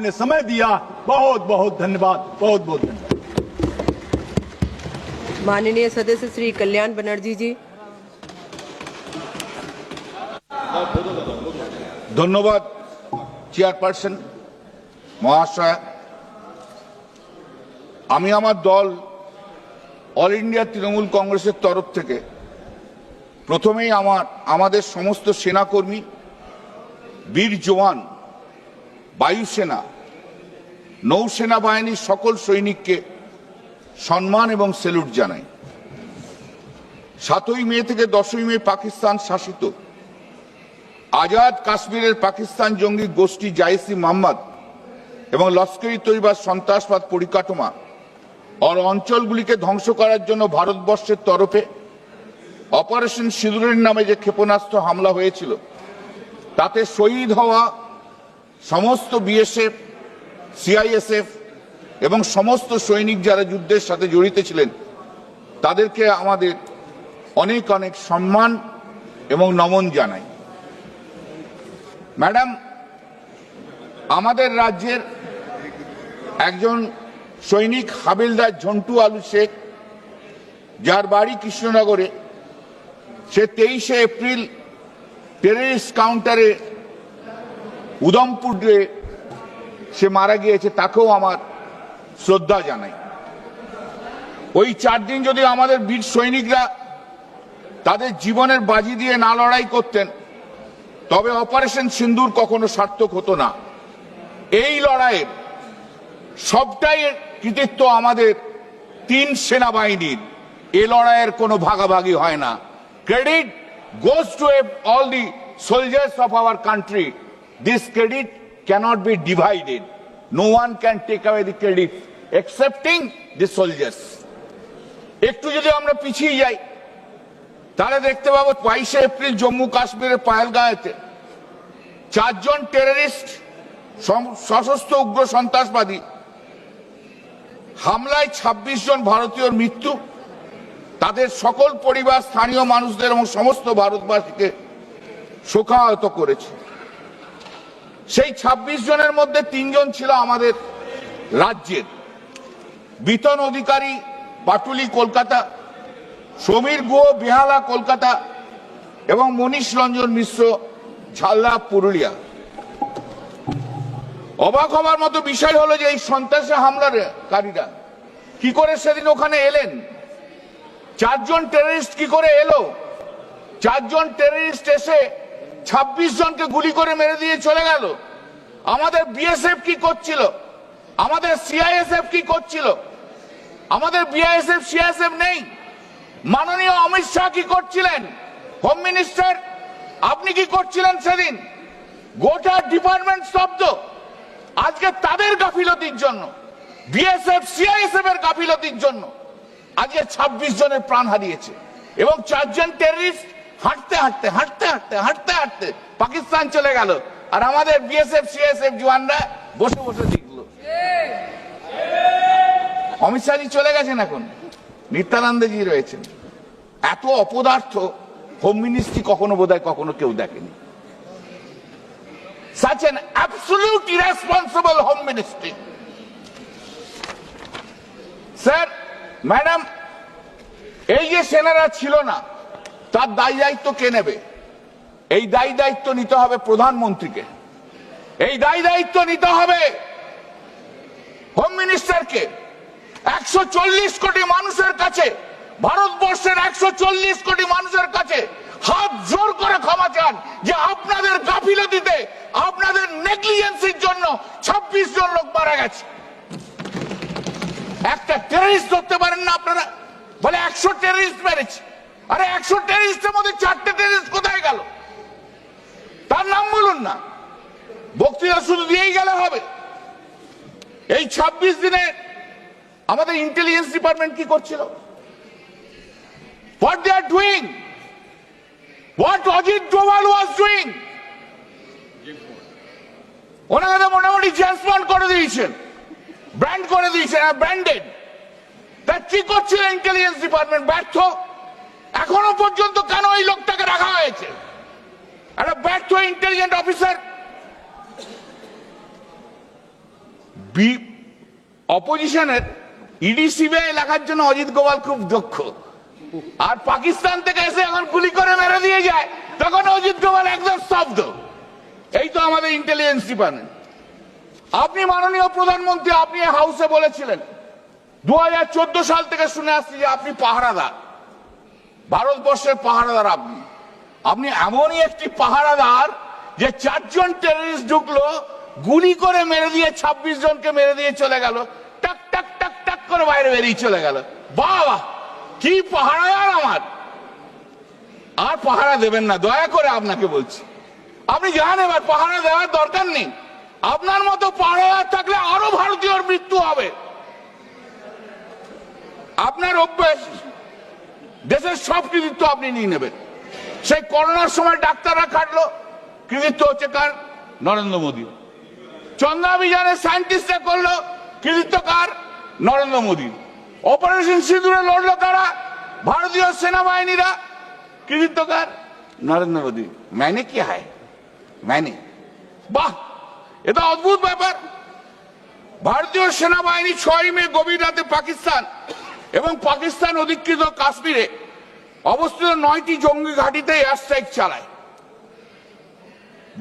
आपने समय दिया बहुत बहुत धन्यवाद बहुत बहुत धन्यवाद माननीय सदस्य श्री कल्याण बनर्जी जी ধন্যবাদ চেয়ারপারসন মহাশয় আমি আমার দল অল ইন্ডিয়া তৃণমূল কংগ্রেসের তরফ থেকে প্রথমেই আমার আমাদের সমস্ত সেনাকর্মী বীর জওয়ান বায়ুসেনা নৌসেনা বাহিনীর সকল সৈনিককে সম্মান এবং সেলুট জানাই। সাতই মে থেকে দশই মে পাকিস্তান শাসিত। আজাদ কাশ্মীরের পাকিস্তান জঙ্গি গোষ্ঠী জাইসি মোহাম্মদ এবং লস্করি তৈবার সন্ত্রাসবাদ পরিকাঠামো আর অঞ্চলগুলিকে ধ্বংস করার জন্য ভারতবর্ষের তরফে অপারেশন সিঁদুরের নামে যে ক্ষেপণাস্ত্র হামলা হয়েছিল, তাতে শহীদ হওয়া সমস্ত বিএসএফ সিআইএসএফ এবং সমস্ত সৈনিক যারা যুদ্ধের সাথে জড়িত ছিলেন, তাদেরকে আমাদের অনেক অনেক সম্মান এবং নমন জানাই। ম্যাডাম, আমাদের রাজ্যের একজন সৈনিক হাবিলদার ঝন্টু আলু শেখ, যার বাড়ি কৃষ্ণনগরে, সে তেইশে এপ্রিল টেররিস্ট কাউন্টারে উদমপুরে সে মারা গিয়েছে, তাকেও আমার শ্রদ্ধা জানাই। ওই চার দিন যদি আমাদের বীর সৈনিকরা তাদের জীবনের বাজি দিয়ে না লড়াই করতেন, তবে অপারেশন সিন্দুর কখনো সার্থক হতো না। এই লড়াইয়ের সবটাই কৃতিত্ব আমাদের তিন সেনাবাহিনীর। এ লড়াইয়ের কোনো ভাগাভাগি হয় না। Credit goes to all the soldiers of our country this credit cannot be divided no one can take away the credit excepting the soldiers একটু যদি আমরা পিছিয়ে যাই, তাহলে দেখতে পাবো বাইশে এপ্রিল জম্মু কাশ্মীরের পায়েলগাঁয়েতে চারজন টেররিস্ট সশস্ত্র উগ্র সন্ত্রাসবাদী হামলায় ২৬ জন ভারতীয়র মৃত্যু। তাদের সকল পরিবার স্থানীয় মানুষদের এবং সমস্ত ভারতবাসীকে শোকাহত করেছে। সেই ২৬ জনের মধ্যে তিনজন ছিল আমাদের রাজ্যের। বিতন অধিকারী পাটুলি কলকাতা, সমীর গুহ বেহালা কলকাতা এবং মনীষ রঞ্জন মিশ্র ঝালদা পুরুলিয়া। অবাক হবার মতো বিষয় হলো যে এই সন্ত্রাসী হামলাকারীরা কি করে সেদিন ওখানে এলেন? চারজন টেররিস্ট কি করে এলো? চারজন টেররিস্ট এসে ২৬ জনকে গুলি করে মেরে দিয়ে চলে গেল। আমাদের বিএসএফ কি করছিল? আমাদের সিআইএসএফ কি করছিল? আমাদের বিআইএসএফ সিআইএসএফ নেই। মাননীয় অমিত শাহ কি করছিলেন? হোম মিনিস্টার আপনি কি করছিলেন সেদিন? গোটা ডিপার্টমেন্ট শব্দ আজকে তাদের গাফিলতির জন্য বিএসএফ সিআইএসএফ এর গাফিলতির জন্য আজকে ২৬ জনের প্রাণ হারিয়েছে। এবং চারজন টেররিস্ট হাঁটতে হাঁটতে হাঁটতে হাঁটতে হাঁটতে হাঁটতে পাকিস্তান চলে গেল। আর আমাদের বিএসএফ সিএসএফ জওয়ানরা বসে বসে দেখল। অমিত শাহজি চলে গেছেন এখন। নিত্যানন্দজি রয়েছেন। এত অপদার্থ হোম মিনিস্ট্রি কখনো বোধহয় কখনো কেউ দেখেনি। Such an absolute home ministry sir madam এই যে সেনারা ছিল না তার দায় দায়িত্ব কে নেবে? এই দায়ী দায়িত্ব নিতে হবে প্রধানমন্ত্রীকে। এই দায়ী দায়িত্ব নিতে হবে হোম মিনিস্টারকে একশো চল্লিশ কোটি মানুষের কাছে, ভারতবর্ষের একশো চল্লিশ কোটি মানুষের কাছে হাত জোর করে ক্ষমা চান যে আপনাদের গাফিলতিতে, আপনাদের নেগলিজেন্সির জন্য ২৬ জন লোক মারা গেছে। একটা টেরিস্ট ধরতে পারেন না আপনারা, বলে একশো টেরিস্ট মেরেছে। আরে একশো টেররিস্টের মধ্যে চারটে টেররিস্ট কোথায় গেল? তার নাম বলুন না। বক্তৃতা শুধু দিয়েই গেলে হবে। এই ২৬ দিনে আমাদের ইন্টেলিজেন্স ডিপার্টমেন্ট কি করছিল? What they are doing what Ajit Doval was doing ওনাকে মোটামুটি জেন্সমান করে দিয়েছেন। ব্র্যান্ড করে দিয়েছেন ব্র্যান্ডেড তা কি করছিল ইন্টেলিজেন্স ডিপার্টমেন্ট ব্যর্থ? এখনও পর্যন্ত কেন এই লোকটাকে রাখা হয়েছে? একটা ব্যর্থ ইন্টেলিজেন্ট অফিসার বি অপোজিশনের ইডি সিবিআই লেখার জন্য অজিত গোয়াল খুব দক্ষ। আর পাকিস্তান থেকে এসে এখন গুলি করে মেরে দিয়ে যায়, তখন অজিত গোপাল একদম স্তব্ধ। এই তো আমাদের ইন্টেলিজেন্স ডিপার্টমেন্ট আপনি মাননীয় প্রধানমন্ত্রী, আপনি হাউসে বলেছিলেন দু হাজার চোদ্দ সাল থেকে শুনে আসছি যে আপনি পাহারাদার। ভারতবর্ষের পাহারাদার আপনি। আপনি এমনই একটি পাহারাদার যে চারজন টেররিস্ট ঢুকলো, গুলি করে মেরে দিয়ে ২৬ জনকে মেরে দিয়ে চলে গেল। টাক টাক টাক টাক করে বাইরে বেরিয়ে চলে গেল। বাবা কি পাহারাদার আমার! আর পাহারা দেবেন না, দয়া করে আপনাকে বলছি। আপনি যান এবার, পাহারা দেওয়ার দরকার নেই। আপনার মতো পাহারাদার থাকলে আরও ভারতীয়র মৃত্যু হবে। আপনার অভ্যেস দেশের সব কৃতিত্ব আপনি নিয়ে নেবেন। সেই করোনার সময় ডাক্তাররা খাটলো, কৃতিত্ব হচ্ছে কার? নরেন্দ্র মোদী চন্দ্রাভিযানে সায়েন্টিস্টরা করল, কৃতিত্ব কার? নরেন্দ্র মোদী। অপারেশন সিঁদুরে লড়লো কারা ভারতীয় সেনাবাহিনীরা, কৃতিত্ব কার? নরেন্দ্র মোদী। ম্যানে কি হয়? ম্যানে। বাহ! এটা অদ্ভুত ব্যাপার। ভারতীয় সেনাবাহিনী ছয় মে গভীর রাতে পাকিস্তান। এবং পাকিস্তান অধিকৃত কাশ্মীরে অবস্থিত নয়টি জঙ্গি ঘাঁটিতে এয়ার স্ট্রাইক চালায়।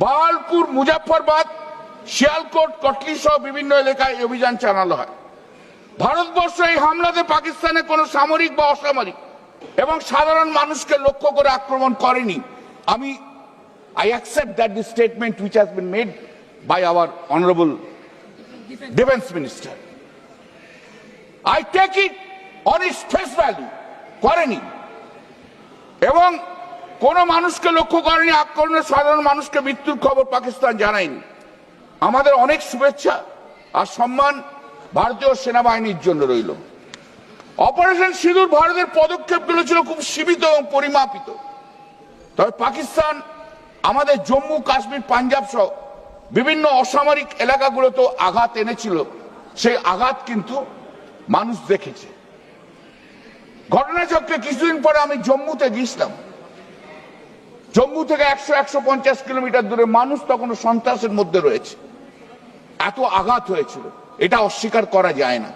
বাহালপুর মুজাফরবাদ শিয়ালকোট, কটলি সহ বিভিন্ন এলাকায় অভিযান চালানো হয়। ভারতবর্ষ এই হামলাতে পাকিস্তানে কোনো সামরিক বা অসামরিক এবং সাধারণ মানুষকে লক্ষ্য করে আক্রমণ করেনি। আমি I accept that the statement which has been made by our honourable defence minister I take it on face value করেনি। এবং কোন মানুষকে লক্ষ্য করেনি আক্রমণে সাধারণ মানুষকে মৃত্যুর খবর পাকিস্তান জানায়নি। আমাদের অনেক শুভেচ্ছা আর সম্মান ভারতীয় সেনাবাহিনীর জন্য রইল। অপারেশন সিঁদুর ভারতের পদক্ষেপগুলো ছিল খুব সীমিত এবং পরিমাপিত। তবে পাকিস্তান আমাদের জম্মু, কাশ্মীর, পাঞ্জাব সহ বিভিন্ন অসামরিক এলাকাগুলোতেও আঘাত এনেছিল। সেই আঘাত কিন্তু মানুষ দেখেছে। ঘটনাচক্রে কিছুদিন পরে আমি জম্মুতে গিয়েছিলাম। জম্মু থেকে একশো একশো পঞ্চাশ কিলোমিটার দূরে মানুষ তখনও সন্ত্রাসের মধ্যে রয়েছে। এত আঘাত হয়েছিল। এটা অস্বীকার করা যায় না।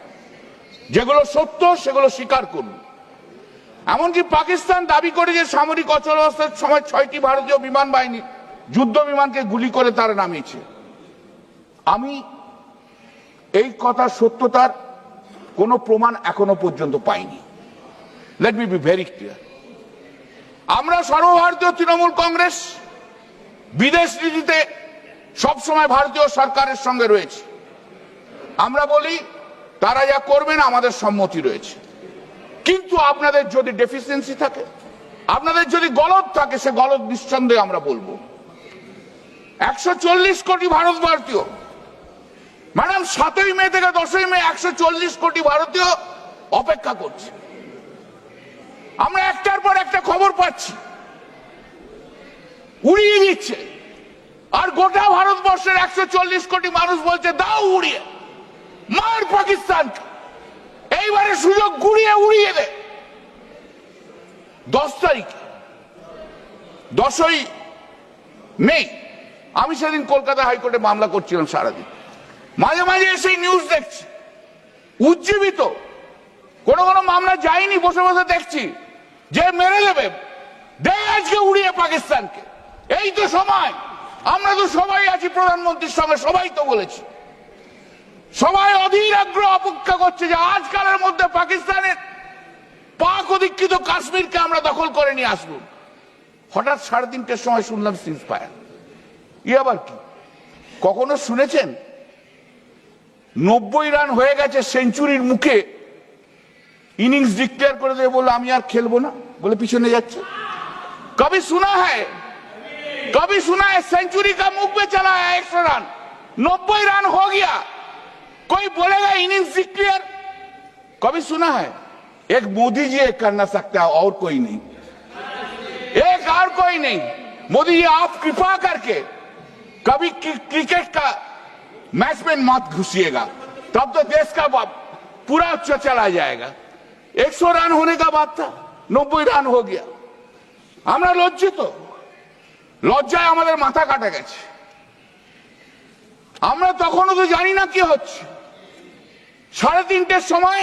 যেগুলো সত্য, সেগুলো স্বীকার করুন। এমনকি পাকিস্তান দাবি করে যে সামরিক অচলাবস্থার সময় ছয়টি ভারতীয় বিমান বাহিনী যুদ্ধ বিমানকে গুলি করে তারা নামিয়েছে। আমি এই কথা সত্যতার কোনো প্রমাণ এখনও পর্যন্ত পাইনি। Let me be very clear আমরা সর্বভারতীয় তৃণমূল কংগ্রেস বিদেশ নীতিতে সবসময় ভারতীয় সরকারের সঙ্গে রয়েছে। আমরা বলি, তারা যা করবেন আমাদের সম্মতি রয়েছে। কিন্তু আপনাদের যদি ডেফিসিয়েন্সি থাকে, আপনাদের যদি গলদ থাকে, সে গলত নিঃসন্দেহে আমরা বলব। একশো চল্লিশ কোটি ভারত ভারতীয় ম্যাডাম, সাতই মে থেকে দশই মে একশো চল্লিশ কোটি ভারতীয় অপেক্ষা করছে। আমরা একটার পর একটা খবর পাচ্ছি। উড়িয়ে দিচ্ছে। আর গোটা ভারতবর্ষের একশো চল্লিশ কোটি মানুষ বলছে, দাও উড়িয়ে। মার পাকিস্তান এইবারে সুযোগ গুড়িয়ে উড়িয়ে দে। দশ তারিখ, দশই মে, আমি সেদিন কলকাতা হাইকোর্টে মামলা করছিলাম সারাদিন। মাঝে মাঝে এসে নিউজ দেখছি। উজ্জীবিত। কোন কোন মামলা যায়নি, বসে বসে দেখছি। যে মেরে দেবে আজকে উড়িয়ে পাকিস্তানকে। এই তো সময়। আমরা তো সবাই আছি প্রধানমন্ত্রীর সঙ্গে সবাই তো বলেছি। সবাই অধীর আগ্রহ অপেক্ষা করছে যে আজকালের মধ্যে পাকিস্তানের পাক অধিকৃত কাশ্মীরকে আমরা দখল করে নিয়ে আসব। হঠাৎ সাড়ে তিনটের সময় শুনলাম সিজ ফায়ার ই আবার কি? কখনো শুনেছেন? নব্বই রান হয়ে গেছে সেঞ্চুরির মুখে ইনিংস ডিক্লেয়ার করে দেবে বলল, আমি আর খেলব না। বলে পিছনে যাচ্ছে কবি শোনা হ্যায় कभी सुना है सेंचुरी का मुख पे चला है एक सौ रन नब्बे रन हो गया कोई बोलेगा इनिंग्स डिक्लेयर कभी सुना है एक मोदी जी एक करना सकता है और कोई नहीं एक और कोई नहीं मोदी जी आप कृपा करके कभी क्रि- क्रिकेट का मैच में मत घुसिएगा तब तो देश का बा- पूरा च- चला जाएगा 100 रन होने का बात था নব্বই রান হয়ে গিয়া। আমরা লজ্জিত। লজ্জায় আমাদের মাথা কাটা গেছে। আমরা তখনও তো জানি না কি হচ্ছে। সাড়ে তিনটের সময়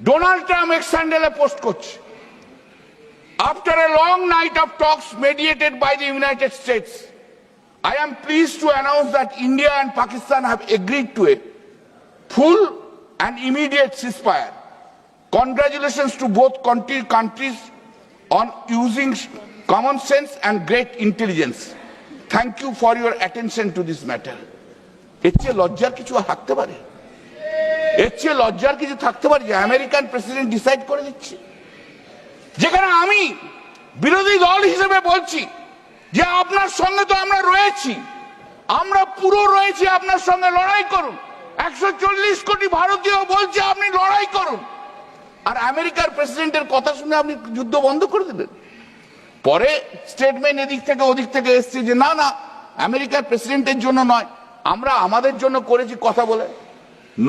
ডোনাল্ড ট্রাম্প এক্সান্ডেলে পোস্ট করছে। After a long night of talks mediated by the United States I am pleased to announce that India and Pakistan have agreed to a full and immediate ceasefire Congratulations to both country- countries on using common sense and great intelligence. Thank you for your attention to this matter. এর চেয়ে লজ্জার কিছু থাকতে পারে? এর চেয়ে লজ্জার কিছু থাকতে পারে যে আমেরিকান প্রেসিডেন্ট ডিসাইড করে দিচ্ছে? যেখানে আমি বিরোধী দল হিসেবে বলছি যে আপনার সঙ্গে তো আমরা রয়েছি। আমরা পুরো রয়েছি, আপনার সঙ্গে লড়াই করুন। একশো চল্লিশ কোটি ভারতীয় বলছে আপনি লড়াই করুন। আর আমেরিকার প্রেসিডেন্টের কথা শুনে আপনি যুদ্ধ বন্ধ করে দিলেন পরে স্টেটমেন্ট এদিক থেকে ওদিক থেকে এসছে যে না না আমেরিকার প্রেসিডেন্টের জন্য নয় আমরা আমাদের জন্য করেছি কথা বলে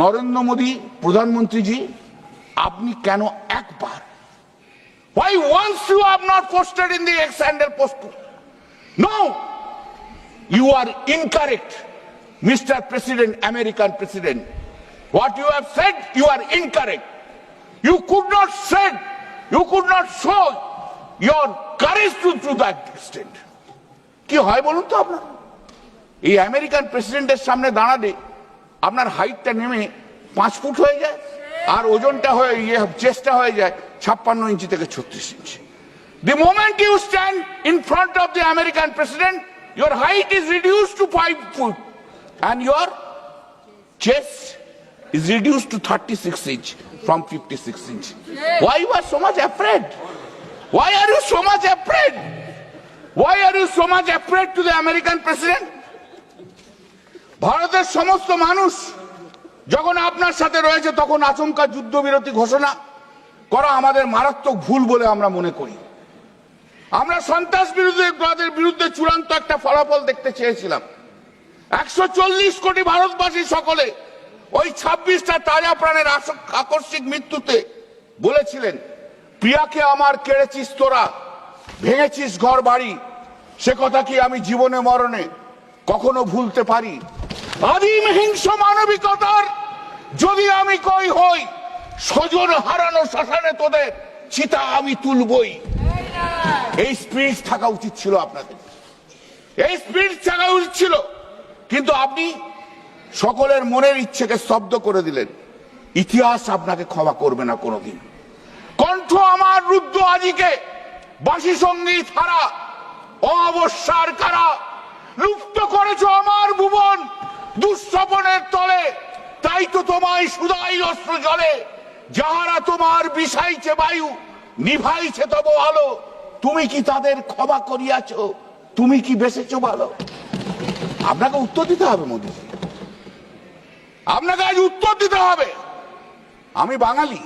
নরেন্দ্র মোদী প্রধানমন্ত্রীজি আপনি কেন একবার Why once you have not posted in the X-handle post? No, you are incorrect, Mr. President, American President. What you have said, you are incorrect. You could not said, you could not show your courage to, to that extent. কি হয় বলুন তো আপনার এই American প্রেসিডেন্টের সামনে দাঁড়ালে আপনার হাইটটা নেমে পাঁচ ফুট হয়ে যায় আর ওজনটা হয়ে ইয়ে চেষ্টা হয়ে যায় ছাপ্পান্ন ইঞ্চি থেকে ছত্রিশ ইঞ্চি The moment you stand in front of the American president, your height is reduced to five foot and your chest is reduced to 36 inch from 56 inch. Why you are so much afraid? Why are you so much afraid? Why are you so much afraid to the American president? ভারতের সমস্ত মানুষ যখন আপনার সাথে রয়েছে, তখন আচমকা যুদ্ধবিরতি ঘোষণা করা আমাদের মারাত্মক ভুল বলে আমরা মনে করি আমরা সন্ত্রাস বিরুদ্ধে বিরুদ্ধে চূড়ান্ত একটা ফলাফল দেখতে চেয়েছিলাম একশো চল্লিশ কোটি ভারতবাসী সকলে ওই ছাব্বিশটা তাজা প্রাণের আকস্মিক মৃত্যুতে বলেছিলেন, প্রিয়াকে আমার কেড়েছিস তোরা, ভেঙেছিস ঘর বাড়ি, সে কথা কি আমি জীবনে মরণে কখনো ভুলতে পারি? আদিম হিংস মানবিকতার যদি আমি কই হই সজন হারানো শ্মশানে তোদের চিতা আমি তুলবই। এই স্পিরিট থাকা উচিত ছিল আপনাদের। এই স্পিরিট থাকা উচিত ছিল, কিন্তু আপনি সকলের মনের ইচ্ছেকে স্তব্ধ করে দিলেন। ইতিহাস আপনাকে ক্ষমা করবে না কোনোদিন। কণ্ঠ আমার রুদ্র আজিকে বাসি সংগীত হারা অবস্যার কারা, লুপ্ত করেছ আমার ভুবন, দুঃস্বপনের তলে, তাই তো তোমায় সুদাই অস্ত্র জলে, যাহারা তোমার বিষাইছে বায়ু, নিভাইছে তব আলো। তুমি কি তাদের ক্ষমা করিয়াছ? তুমি কি বেসেছ ভালো আপনাকে উত্তর দিতে হবে মোদীজি আপনাকে আজ উত্তর দিতে হবে। আমি বাঙালি,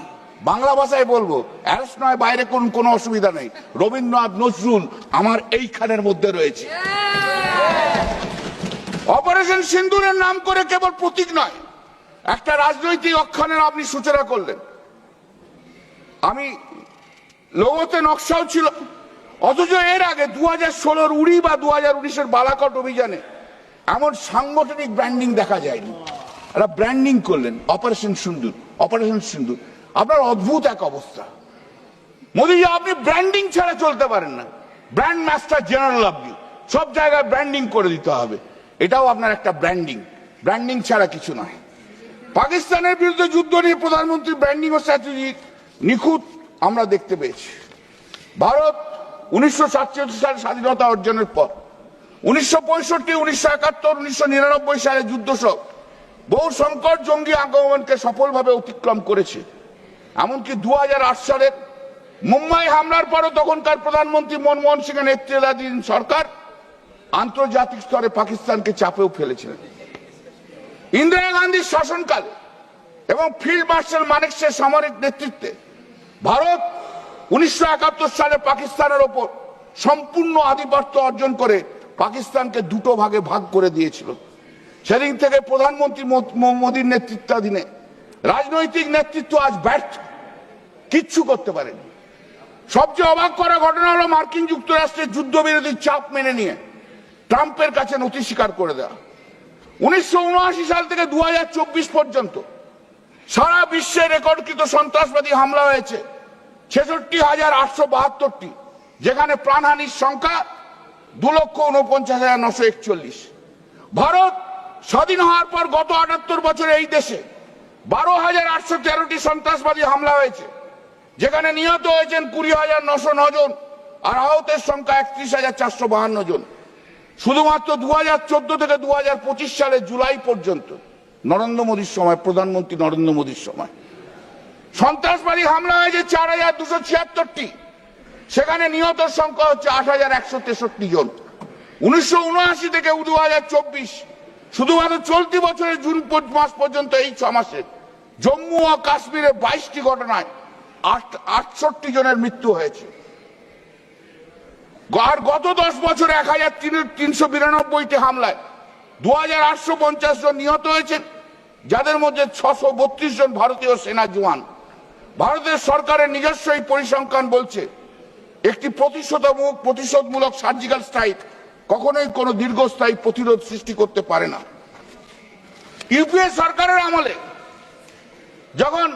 বাংলা ভাষায় বলব, অ্যারেস্ট নয়, বাইরে কোন, কোনো অসুবিধা নেই। রবীন্দ্রনাথ নজরুল আমার এইখানের মধ্যে রয়েছে। অপারেশন সিন্দুরের নাম করে কেবল প্রতীক নয়, একটা রাজনৈতিক অক্ষানের আপনি সূচনা করলেন। আমি লোগোতে নকশাও ছিল, অথচ এর আগে দু হাজার ষোলোর উড়ি বা দু হাজার উনিশের বালাকট অভিযানে এমন সাংগঠনিক ব্র্যান্ডিং দেখা যায়নি। এরা ব্র্যান্ডিং করলেন। অপারেশন সিন্দুর অপারেশন সিন্দুর আপনার অদ্ভুত এক অবস্থা। মোদীজি, আপনি ব্র্যান্ডিং ছাড়া চলতে পারেন না। ব্র্যান্ড মাস্টার জেনারেল আপনি সব জায়গায় ব্র্যান্ডিং করে দিতে হবে। এটাও আপনার একটা ব্র্যান্ডিং ব্র্যান্ডিং ছাড়া কিছু নয়। পাকিস্তানের বিরুদ্ধে যুদ্ধ নিয়ে প্রধানমন্ত্রী ব্র্যান্ডিং ও স্ট্র্যাটেজি নিখুঁত আমরা দেখতে পেয়েছি। ভারত উনিশশো সাতচল্লিশ সালে স্বাধীনতা অর্জনের পর, উনিশশো পঁয়ষট্টি, উনিশশো একাত্তর, উনিশশো নিরানব্বই সালে যুদ্ধ সহ বহু সংকট জঙ্গি আক্রমণকে সফলভাবে অতিক্রম করেছে। এমনকি দু সালের মুম্বাই হামলার পরও তখনকার প্রধানমন্ত্রী মনমোহন সিংয়ের নেতৃত্বাধীন সরকার আন্তর্জাতিক স্তরে পাকিস্তানকে চাপেও ফেলেছিলেন। ইন্দিরা গান্ধীর শাসনকাল এবং ফিল্ড মার্শাল মানেকশের সামরিক নেতৃত্বে ভারত উনিশশো একাত্তর সালে পাকিস্তানের ওপর সম্পূর্ণ আধিপত্য অর্জন করে পাকিস্তানকে দুটো ভাগে ভাগ করে দিয়েছিল। সেদিন থেকে প্রধানমন্ত্রী মোদীর নেতৃত্বাধীনে রাজনৈতিক নেতৃত্ব আজ ব্যর্থ। কিচ্ছু করতে পারেনি। সবচেয়ে অবাক করা ঘটনা হলো মার্কিন যুক্তরাষ্ট্রের যুদ্ধবিরোধী চাপ মেনে নিয়ে ট্রাম্পের কাছে নথি স্বীকার করে দেওয়া। উনিশশো উনআশি সাল থেকে দুহাজার চব্বিশ পর্যন্ত সারা বিশ্বে রেকর্ডকৃত সন্ত্রাসবাদী হামলা হয়েছে। ছেষট্টি হাজার আটশো বাহাত্তরটি, যেখানে প্রাণহানির সংখ্যা দু লক্ষ উনপঞ্চাশ হাজার নশো একচল্লিশ। ভারত স্বাধীন হওয়ার পর গত আটাত্তর বছরে এই দেশে বারো হাজার আটশো তেরোটি সন্ত্রাসবাদী হামলা হয়েছে, যেখানে নিহত হয়েছেন কুড়ি হাজার নশো জন আর আহতের সংখ্যা একত্রিশ হাজার চারশো বাহান্ন জন। শুধুমাত্র দু হাজার চোদ্দ থেকে দু হাজার পঁচিশ সালের জুলাই পর্যন্ত, নরেন্দ্র মোদীর সময়, প্রধানমন্ত্রী নরেন্দ্র মোদীর সময়। সন্ত্রাসবাদী হামলা হয়েছে চার হাজার দুশো ছিয়াত্তরটি, সেখানে নিহত সংখ্যা হচ্ছে আট হাজার একশো তেষট্টি জন। উনিশশো উনআশি থেকে দু হাজার চব্বিশ শুধুমাত্র চলতি বছরের জুন মাস পর্যন্ত এই ছ মাসে জম্মু ও কাশ্মীরে বাইশটি ঘটনায় আট- আটষট্টি জনের মৃত্যু হয়েছে। আর গত দশ বছরে এক হাজার তিনশো বিরানব্বইটি হামলায় দু হাজার আটশো পঞ্চাশ জন নিহত হয়েছেন, যাদের মধ্যে ছশো বত্রিশ জন ভারতীয় সেনা জওয়ান। ভারতের সরকারের নিজস্ব এই পরিসংখ্যান বলছে, একটি প্রতিশোধমূলক প্রতিশোধমূলক সার্জিক্যাল স্ট্রাইক কখনোই কোনো দীর্ঘস্থায়ী প্রতিরোধ সৃষ্টি করতে পারে না। ইউপিএ সরকারের আমলে যখন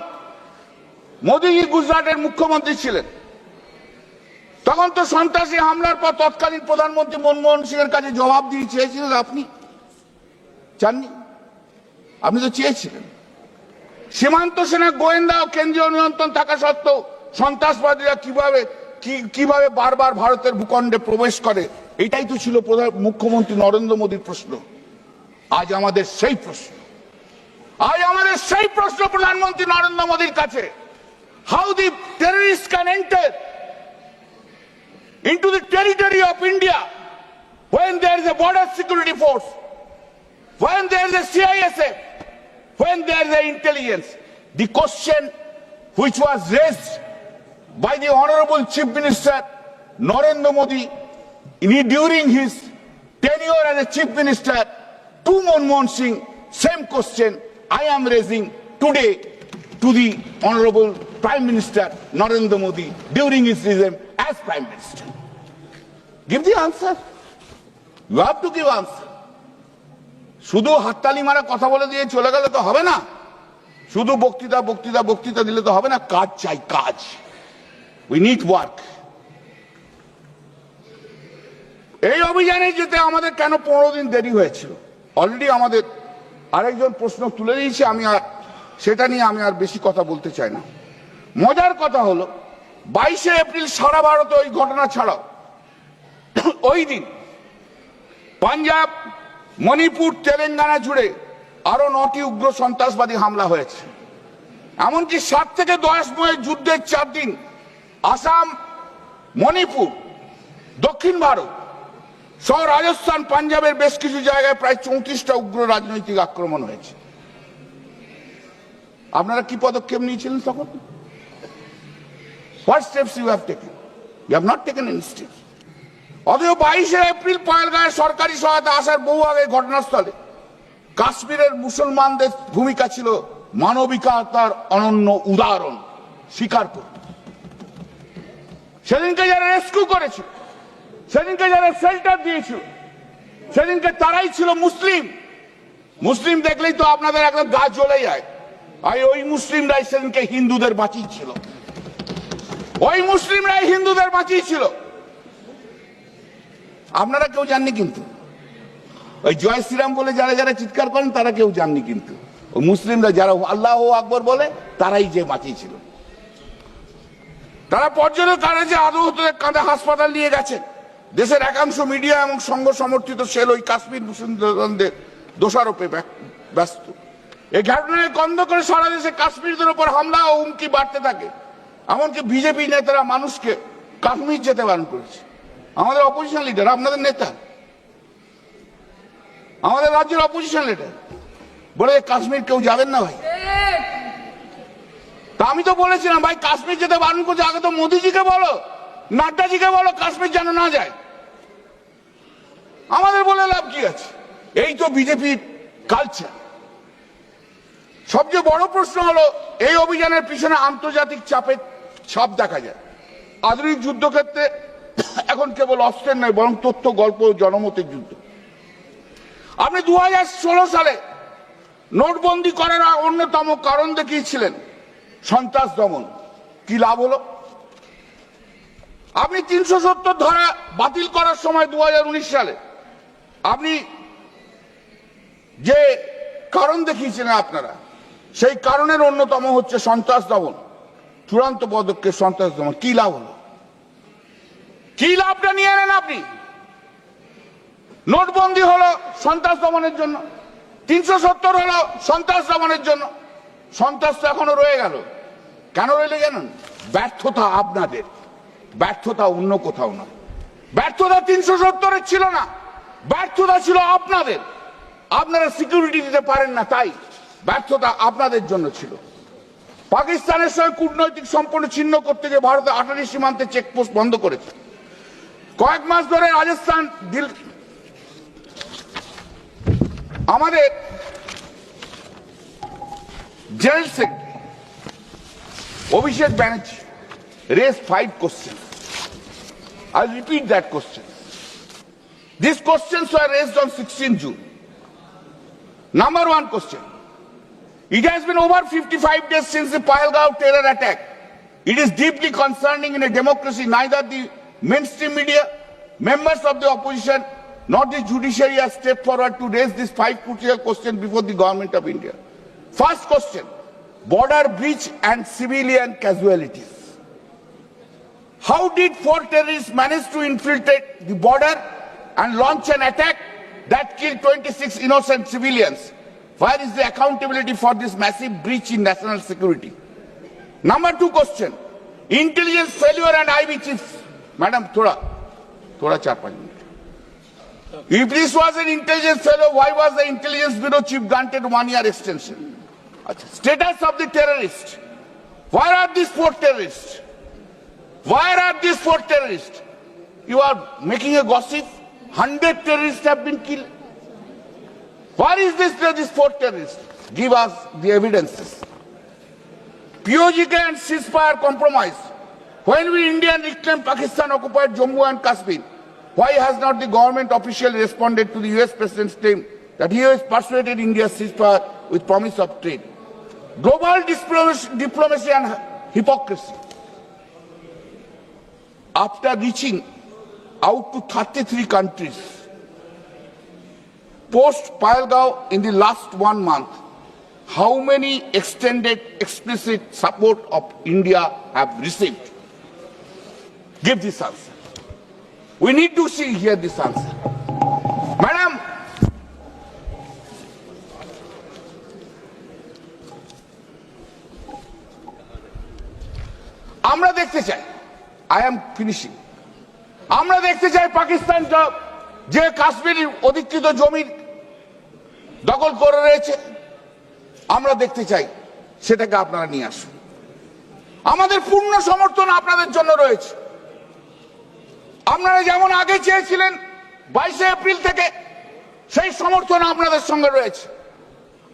মোদীজি গুজরাটের মুখ্যমন্ত্রী ছিলেন, তখন তো সন্ত্রাসী হামলার পর তৎকালীন প্রধানমন্ত্রী মনমোহন সিং এর কাছে জবাব দিয়ে চেয়েছিলেন আপনি। চাননি? আপনি তো চেয়েছিলেন। সীমান্ত সেনা গোয়েন্দা ও কেন্দ্রীয় নিয়ন্ত্রণ থাকা সত্ত্বেও সন্ত্রাসবাদীরা কীভাবে কীভাবে বারবার ভারতের ভূখণ্ডে প্রবেশ করে এটাই তো ছিল প্রধান মুখ্যমন্ত্রী নরেন্দ্র মোদীর প্রশ্ন আজ আমাদের সেই প্রশ্ন আজ আমাদের সেই প্রশ্ন প্রধানমন্ত্রী নরেন্দ্র মোদীর কাছে how the terrorist can enter into the territory of India when there is a border security force, when there is a CISF, when there is a intelligence. The question which was raised by the Honorable Chief Minister Narendra Modi during his tenure as a Chief Minister to Manmohan Singh, same question I am raising today to the Honorable Prime Minister Narendra Modi during his regime as Prime Minister. Give the answer. You have to give answer. শুধু হাততালি মারা কথা বলে দিয়ে চলে গেলে তো হবে না শুধু বক্তৃতা বক্তৃতা বক্তৃতা দিলে তো হবে না কাজ চাই কাজ উই নিড ওয়ার্ক এই অভিযানে যেতে আমাদের কেন পনেরো দিন দেরি হয়েছিল? অলরেডি আমাদের আরেকজন প্রশ্ন তুলে দিয়েছে, আমি আর সেটা নিয়ে আমি আর বেশি কথা বলতে চাই না। মজার কথা হলো, বাইশে এপ্রিল সারা ভারতে ওই ঘটনা ছাড়াও, ওই দিন পাঞ্জাব, মণিপুর, তেলেঙ্গানা জুড়ে আরও নটি উগ্র সন্ত্রাসবাদী হামলা হয়েছে। এমনকি সাত থেকে দশ মে যুদ্ধের চার দিন আসাম, মণিপুর, দক্ষিণ ভারত সহ রাজস্থান, পাঞ্জাবের বেশ কিছু জায়গায় প্রায় চৌত্রিশটা উগ্র রাজনৈতিক আক্রমণ হয়েছে। আপনারা কি পদক্ষেপ নিয়েছিলেন তখন? What steps you have taken you have not taken any steps অথচ বাইশে এপ্রিল পয়েলগাঁয়ে সরকারি সহায়তা আসার বহু আগে ঘটনাস্থলে কাশ্মীরের মুসলমানদের ভূমিকা ছিল মানবিকতার অনন্য উদাহরণ, স্বীকার করত। সেদিনকে যারা রেস্কিউ করেছিল সেদিনকে যারা শেল্টার দিয়েছিল, সেদিনকে তারাই ছিল মুসলিম। মুসলিম দেখলেই তো আপনাদের একদম গা জ্বলে যায়। আর ওই মুসলিমরাই সেদিনকে হিন্দুদের বাঁচিয়েছিল। ওই মুসলিমরাই হিন্দুদের বাঁচিয়েছিল। আপনারা কেউ জাননি কিন্তু? ওই জয় শ্রীরাম বলে যারা যারা চিৎকার করেন, তারা কেউ জাননি কিন্তু? ওই মুসলিমরা যারা আল্লাহ আকবর বলে, তারাই যে বাঁচিয়েছিল। তারা পর্যটক কাজে আদৌতদের কাঁধে হাসপাতাল নিয়ে গেছেন। দেশের একাংশ মিডিয়া এবং সংঘ সমর্থিত সেল ওই কাশ্মীর মুসলিমদের দোষারোপে ব্য- ব্যস্ত। এই ঘটনায় গন্ধ করে সারা দেশে কাশ্মীরদের উপর হামলা ও হুমকি বাড়তে থাকে। এমনকি বিজেপি নেতারা মানুষকে কাশ্মীর যেতে বারণ করেছে। আমাদের অপোজিশন লিডার আপনাদের নেতা। আমাদের রাজ্যের অপোজিশন লিডার বলে কাশ্মীর কেউ যাবেন না ভাই। তা আমি তো বলেছিলাম, ভাই, কাশ্মীর যেতে বারণ করছে, আগে তো মোদিজিকে বলো, নাড্ডাজিকে বলো, কাশ্মীর যেন না যায়। আমাদের বলে লাভ কি আছে? এই তো বিজেপির কালচার সবচেয়ে বড় প্রশ্ন হলো, এই অভিযানের পিছনে আন্তর্জাতিক চাপের ছাপ দেখা যায়। আধুনিক যুদ্ধক্ষেত্রে এখন কেবল অস্ত্রের নয়, বরং তথ্য, গল্প জনমতের যুদ্ধ। আপনি দু হাজার ষোলো সালে নোটবন্দি করার অন্যতম কারণ দেখিয়েছিলেন, সন্ত্রাস দমন। কি লাভ হলো? আপনি তিনশো সত্তর ধারা বাতিল করার সময় দু হাজার উনিশ সালে আপনি যে কারণ দেখিয়েছিলেন আপনারা, সেই কারণের অন্যতম হচ্ছে সন্ত্রাস দমন। চূড়ান্ত পদক্ষেপ সন্ত্রাস দমন। কি লাভ হলো? কি লাভটা নিয়ে এলেন আপনি? নোটবন্দি হলো সন্ত্রাস দমনের জন্য। তিনশো সত্তর হলো সন্ত্রাস দমনের জন্য। সন্ত্রাস তো এখনও রয়ে গেল। কেন রইলে জানেন? ব্যর্থতা আপনাদের। ব্যর্থতা অন্য কোথাও না ব্যর্থতা তিনশো সত্তরের ছিল না। ব্যর্থতা ছিল আপনাদের। আপনারা সিকিউরিটি দিতে পারেন না, তাই ব্যর্থতা আপনাদের জন্য ছিল। পাকিস্তানের সঙ্গে কূটনৈতিক সম্পর্ক ছিন্ন করতে গিয়ে ভারতে আটারি সীমান্তে চেকপোস্ট বন্ধ করেছে। কয়েক মাস ধরে রাজস্থান দিল আমাদের general secretary Abhishek Banerjee raise five question I'll repeat that question. These questions were raised on 16 June. Number one question. It has been over 55 days since the Pahalgaon terror attack. It is deeply concerning in a democracy. Neither the mainstream media, members of the opposition, nor the judiciary have stepped forward to raise these five crucial questions before the government of India. First question, border breach and civilian casualties. How did four terrorists manage to infiltrate the border and launch an attack that killed 26 innocent civilians? Where is the accountability for this massive breach in national security? Number two question. Intelligence failure and IB chiefs. Madam, thoda, thoda char. If this was an intelligence failure, why was the intelligence bureau chief granted one year extension? Status of the terrorists. Where are these four terrorists? Where are these four terrorists? You are making a gossip. Hundred terrorists have been killed. Where is this, these four terrorists? Give us the evidences. POGK and ceasefire compromise. When we Indian reclaim Pakistan occupied Jammu and Kashmir, why has not the government officially responded to the US President's claim that he has persuaded India's ceasefire with promise of trade? Global diplomacy and hypocrisy. after reaching out to 33 countries. Post Palgao in the last one month, how many extended explicit support of India have received? Give this answer. We need to see here this answer. Madam, আমরা দেখতে চাই I am finishing আমরা দেখতে চাই পাকিস্তান য- যে কাশ্মীর অধিকৃত জমি দখল করে রয়েছে, আমরা দেখতে চাই সেটাকে আপনারা নিয়ে আসুন। আমাদের পূর্ণ সমর্থন আপনাদের জন্য রয়েছে। আপনারা যেমন আগে চেয়েছিলেন বাইশে এপ্রিল থেকে, সেই সমর্থন আপনাদের সঙ্গে রয়েছে।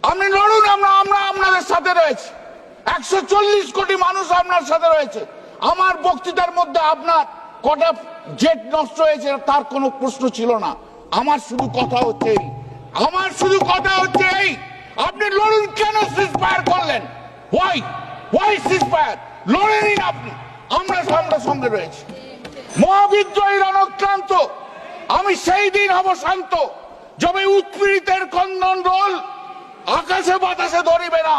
আপনি লড়ুন, আমরা আমরা আপনাদের সাথে রয়েছে। একশো চল্লিশ কোটি মানুষ আপনার সাথে রয়েছে। আমার বক্তৃতার মধ্যে আপনার কটা জেট নষ্ট হয়েছে, তার কোনো প্রশ্ন ছিল না। আমার শুধু কথা হচ্ছে আমার শুধু কথা হচ্ছে এই। আপনি লড়ুন কেন সিজফায়ার করলেন? ওয়াই ওয়াই সিজফায়ার লড়ে নিন আপনি। আমরা আমরা সঙ্গে রয়েছি। মহাবিদ্রোহী রণক্রান্ত আমি সেই দিন হব শান্ত। যবে উৎপীড়িতের কন্দন রোল। আকাশে বাতাসে ধরিবে না।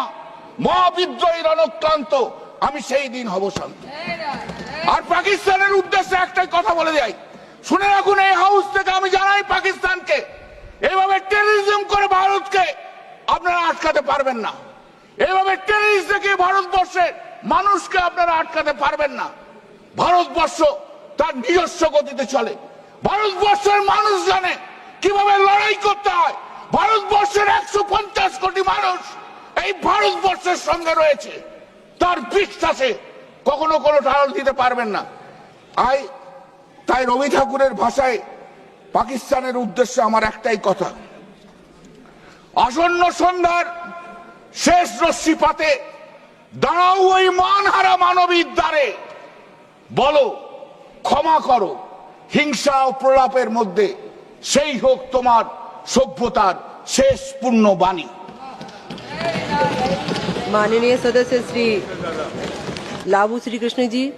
মহাবিদ্রোহী রণক্রান্ত আমি সেই দিন হব শান্ত। আর পাকিস্তানের উদ্দেশ্যে একটাই কথা বলে যাই শুনে রাখুন, এই হাউস থেকে আমি জানাই পাকিস্তানকে, এইভাবে টেররিজম করে ভারতকে আপনারা আটকাতে পারবেন না। এইভাবে টেররিস্ট থেকে ভারতবর্ষের মানুষকে আপনারা আটকাতে পারবেন না। ভারতবর্ষ তার নিজস্ব গতিতে চলে। ভারতবর্ষের মানুষ জানে কীভাবে লড়াই করতে হয়। ভারতবর্ষের একশো পঞ্চাশ কোটি মানুষ এই ভারতবর্ষের সঙ্গে রয়েছে। তার বিশ্বাসে কখনো কোনো ঢাল দিতে পারবেন না। আই, তাই রবি ঠাকুরের ভাষায় পাকিস্তানের উদ্দেশ্যে আমার একটাই কথা। আসন্ন সন্ধ্যার শেষ রশ্মিপাতে দাঁড়াও ওই মানহারা মানবীর দ্বারে। বলো, ক্ষমা করো, হিংসা ও প্রলাপের মধ্যে সেই হোক তোমার সভ্যতার শেষ পূর্ণ বাণী। মাননীয় সদস্য শ্রী लाभू श्री कृष्ण जी